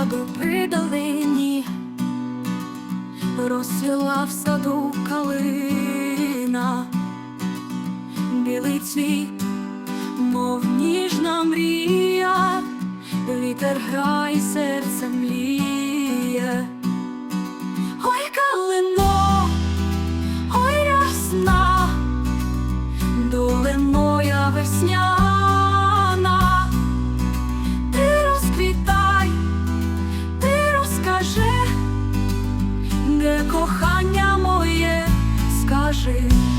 тебе при долині, розсвіла в саду калина, білий цвіт, мов ніжна мрія, вітер грає, серце кохання моє, скажи.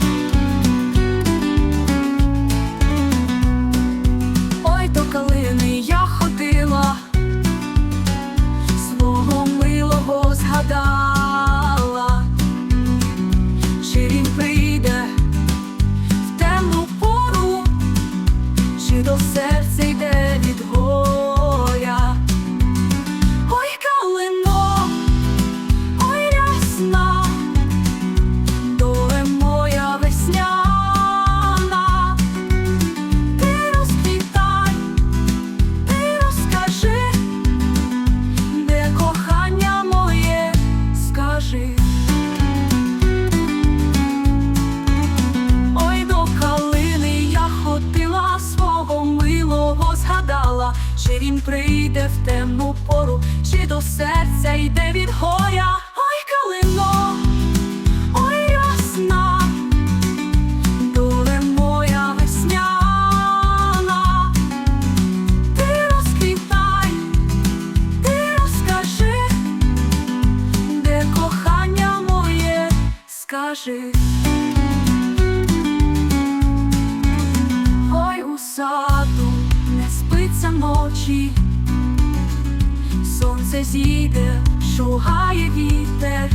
Він прийде в темну пору, чи до серця йде від горя. Ой, калино, ой, ясна, доле моя весняна, ти розквітай, ти розкажи, де кохання моє, скажи. Ой, у саду не спиться ночі, сонце зійде, шугає вітер,